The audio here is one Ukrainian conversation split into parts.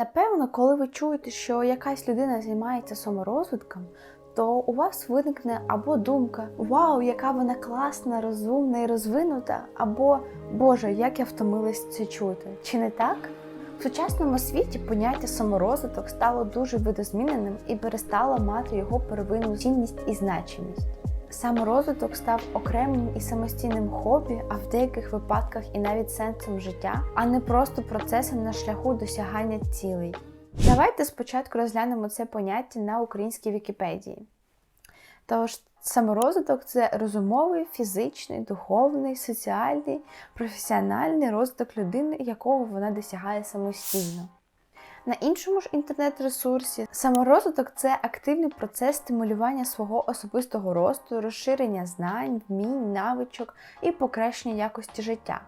Напевно, коли ви чуєте, що якась людина займається саморозвитком, то у вас виникне або думка Вау, яка вона класна, розумна і розвинута, або Боже, як я втомилась це чути. Чи не так? В сучасному світі поняття саморозвиток стало дуже видозміненим і перестало мати його первинну цінність і значимість. Саморозвиток став окремим і самостійним хобі, а в деяких випадках і навіть сенсом життя, а не просто процесом на шляху досягання цілей. Давайте спочатку розглянемо це поняття на українській Вікіпедії. Тож, саморозвиток це розумовий, фізичний, духовний, соціальний, професіональний розвиток людини, якого вона досягає самостійно. На іншому ж інтернет-ресурсі саморозвиток це активний процес стимулювання свого особистого росту, розширення знань, вмінь, навичок і покращення якості життя.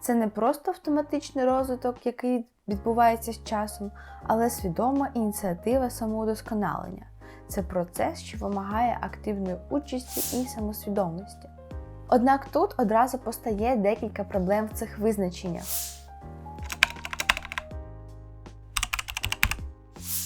Це не просто автоматичний розвиток, який відбувається з часом, але свідома ініціатива самоудосконалення. Це процес, що вимагає активної участі і самосвідомості. Однак тут одразу постає декілька проблем в цих визначеннях.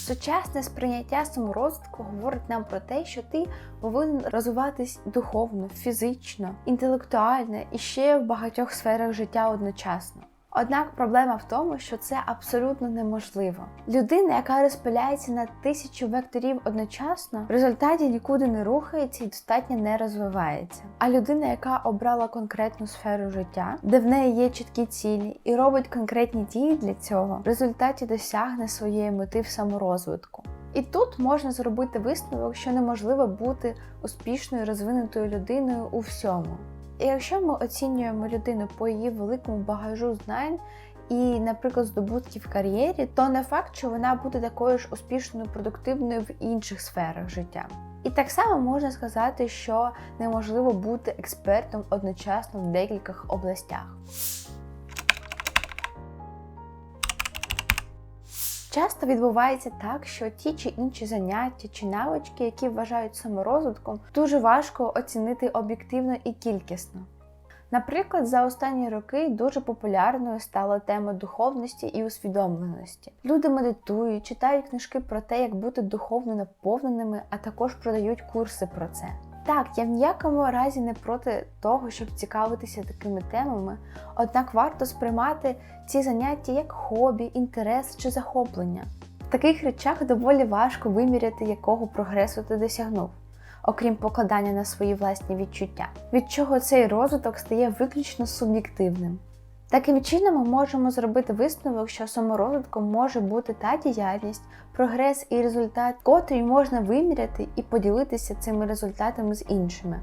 Сучасне сприйняття саморозвитку говорить нам про те, що ти повинен розвиватись духовно, фізично, інтелектуально і ще в багатьох сферах життя одночасно. Однак проблема в тому, що це абсолютно неможливо. Людина, яка розпиляється на тисячу векторів одночасно, в результаті нікуди не рухається і достатньо не розвивається. А людина, яка обрала конкретну сферу життя, де в неї є чіткі цілі і робить конкретні дії для цього, в результаті досягне своєї мети в саморозвитку. І тут можна зробити висновок, що неможливо бути успішною розвинутою людиною у всьому. І якщо ми оцінюємо людину по її великому багажу знань і, наприклад, здобутки в кар'єрі, то не факт, що вона буде такою ж успішною, продуктивною в інших сферах життя. І так само можна сказати, що неможливо бути експертом одночасно в декількох областях. Часто відбувається так, що ті чи інші заняття чи навички, які вважають саморозвитком, дуже важко оцінити об'єктивно і кількісно. Наприклад, за останні роки дуже популярною стала тема духовності і усвідомленості. Люди медитують, читають книжки про те, як бути духовно наповненими, а також продають курси про це. Так, я в ніякому разі не проти того, щоб цікавитися такими темами, однак варто сприймати ці заняття як хобі, інтерес чи захоплення. В таких речах доволі важко виміряти, якого прогресу ти досягнув, окрім покладання на свої власні відчуття, від чого цей розвиток стає виключно суб'єктивним. Таким чином, ми можемо зробити висновок, що саморозвитком може бути та діяльність, прогрес і результат, котрий можна виміряти і поділитися цими результатами з іншими.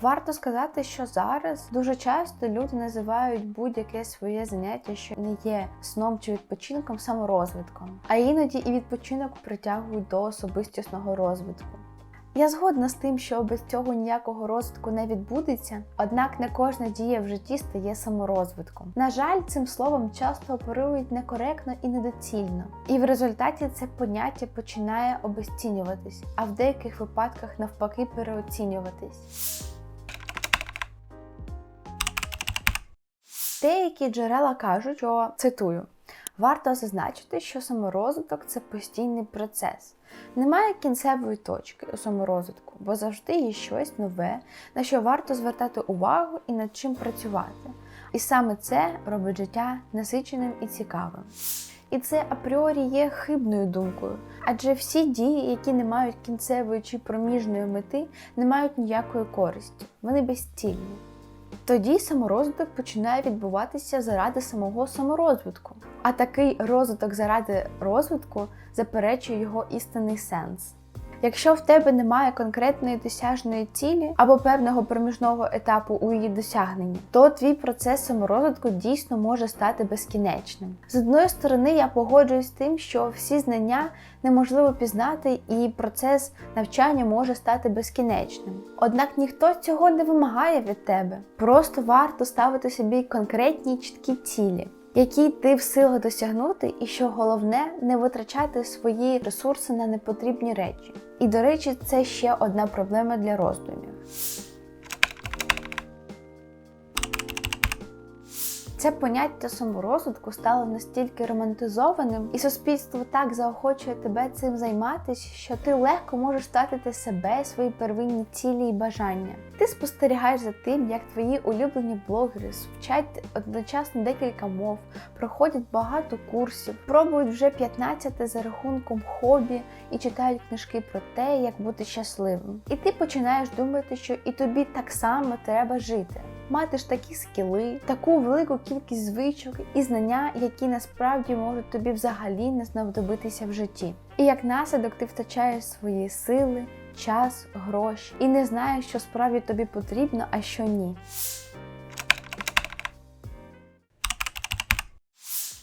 Варто сказати, що зараз дуже часто люди називають будь-яке своє заняття, що не є сном чи відпочинком, саморозвитком, а іноді і відпочинок притягують до особистісного розвитку. Я згодна з тим, що без цього ніякого розвитку не відбудеться, однак не кожна дія в житті стає саморозвитком. На жаль, цим словом часто оперують некоректно і недоцільно, і в результаті це поняття починає обесцінюватись, а в деяких випадках навпаки переоцінюватись. Деякі джерела кажуть, що цитую. Варто зазначити, що саморозвиток це постійний процес. Немає кінцевої точки у саморозвитку, бо завжди є щось нове, на що варто звертати увагу і над чим працювати. І саме це робить життя насиченим і цікавим. І це апріорі є хибною думкою, адже всі дії, які не мають кінцевої чи проміжної мети, не мають ніякої користі, вони безцільні. Тоді саморозвиток починає відбуватися заради самого саморозвитку. А такий розвиток заради розвитку заперечує його істинний сенс. Якщо в тебе немає конкретної досяжної цілі або певного проміжного етапу у її досягненні, то твій процес саморозвитку дійсно може стати безкінечним. З одної сторони, я погоджуюсь з тим, що всі знання неможливо пізнати, і процес навчання може стати безкінечним. Однак ніхто цього не вимагає від тебе. Просто варто ставити собі конкретні чіткі цілі які ти в силах досягнути, і що головне, не витрачати свої ресурси на непотрібні речі. І, до речі, це ще одна проблема для роздумів. Це поняття саморозвитку стало настільки романтизованим, і суспільство так заохочує тебе цим займатися, що ти легко можеш втратити себе, свої первинні цілі і бажання. Ти спостерігаєш за тим, як твої улюблені блогери вчать одночасно декілька мов, проходять багато курсів, пробують вже 15 за рахунком хобі і читають книжки про те, як бути щасливим. І ти починаєш думати, що і тобі так само треба жити. Мати ж такі скіли, таку велику кількість звичок і знання, які насправді можуть тобі взагалі не знадобитися в житті. І як наслідок ти втрачаєш свої сили, час, гроші і не знаєш, що справді тобі потрібно, а що ні.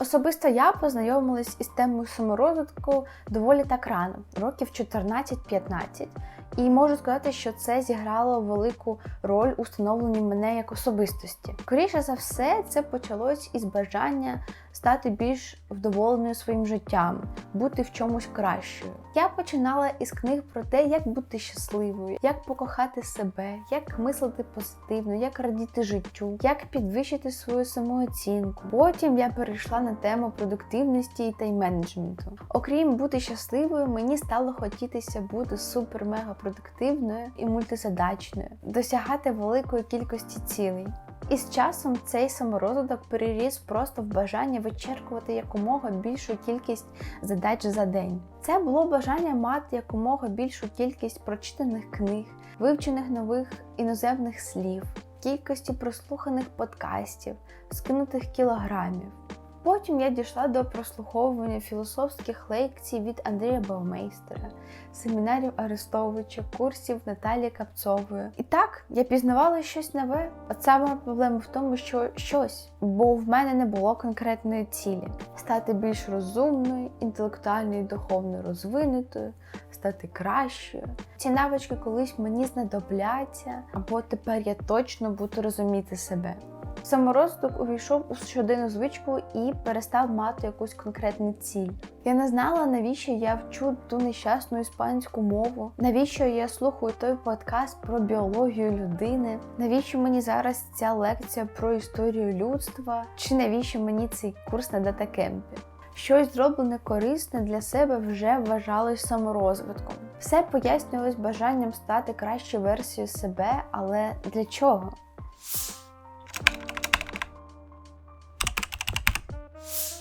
Особисто я познайомилась із темою саморозвитку доволі так рано, років 14-15, і можу сказати, що це зіграло велику роль у становленні мене як особистості. Скоріше за все, це почалось із бажання стати більш вдоволеною своїм життям, бути в чомусь кращою. Я починала із книг про те, як бути щасливою, як покохати себе, як мислити позитивно, як радіти життю, як підвищити свою самооцінку. Потім я перейшла на тему продуктивності і тайм-менеджменту. Окрім бути щасливою, мені стало хотітися бути супер-мега продуктивною і мультизадачною, досягати великої кількості цілей. І з часом цей саморозвиток переріс просто в бажання вичеркувати якомога більшу кількість задач за день. Це було бажання мати якомога більшу кількість прочитаних книг, вивчених нових іноземних слів, кількості прослуханих подкастів, скинутих кілограмів. Потім я дійшла до прослуховування філософських лекцій від Андрія Баумейстера, семінарів Арестовича, курсів Наталії Капцової. І так, я пізнавала щось нове. От саме проблема в тому, що щось, бо в мене не було конкретної цілі: стати більш розумною, інтелектуально і духовно розвинутою, стати кращою. Ці навички колись мені знадобляться, або тепер я точно буду розуміти себе. Саморозвиток увійшов у щоденну звичку і перестав мати якусь конкретну ціль. Я не знала, навіщо я вчу ту нещасну іспанську мову, навіщо я слухаю той подкаст про біологію людини, навіщо мені зараз ця лекція про історію людства, чи навіщо мені цей курс на датакемпі. Щось зроблене корисне для себе вже вважалось саморозвитком. Все пояснювалось бажанням стати кращою версією себе, але для чого?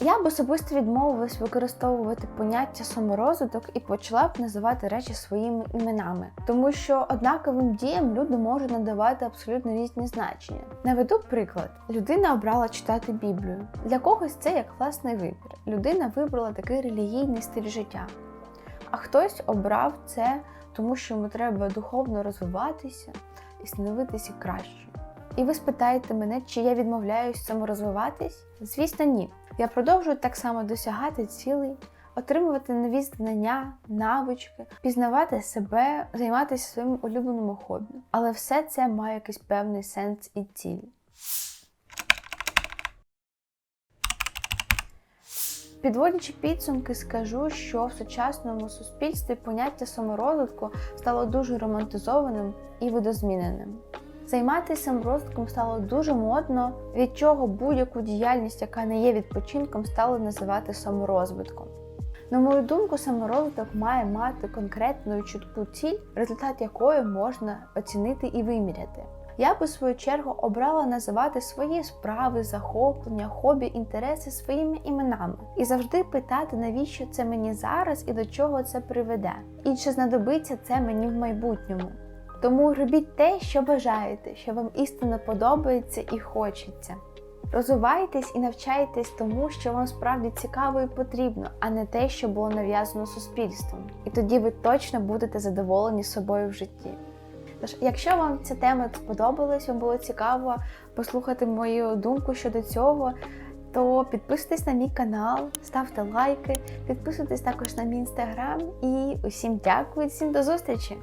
Я б особисто відмовилась використовувати поняття саморозвиток і почала б називати речі своїми іменами, тому що однаковим діям люди можуть надавати абсолютно різні значення. Наведу приклад: людина обрала читати Біблію. Для когось це як власний вибір. Людина вибрала такий релігійний стиль життя. А хтось обрав це, тому що йому треба духовно розвиватися і становитися кращою. І ви спитаєте мене, чи я відмовляюсь саморозвиватись? Звісно, ні. Я продовжую так само досягати цілей, отримувати нові знання, навички, пізнавати себе, займатися своїм улюбленим хобі. Але все це має якийсь певний сенс і ціль. Підводячи підсумки, скажу, що в сучасному суспільстві поняття саморозвитку стало дуже романтизованим і видозміненим. Займатися саморозвитком стало дуже модно, від чого будь-яку діяльність, яка не є відпочинком, стали називати саморозвитком. На мою думку, саморозвиток має мати конкретну і чітку ціль, результат якої можна оцінити і виміряти. Я б у свою чергу обрала називати свої справи, захоплення, хобі, інтереси своїми іменами і завжди питати, навіщо це мені зараз і до чого це приведе, і чи знадобиться це мені в майбутньому. Тому робіть те, що бажаєте, що вам істинно подобається і хочеться. Розвивайтесь і навчайтесь тому, що вам справді цікаво і потрібно, а не те, що було нав'язано суспільством. І тоді ви точно будете задоволені собою в житті. Тож, якщо вам ця тема сподобалась, вам було цікаво послухати мою думку щодо цього, то підписуйтесь на мій канал, ставте лайки, підписуйтесь також на мій інстаграм і усім дякую, всім до зустрічі!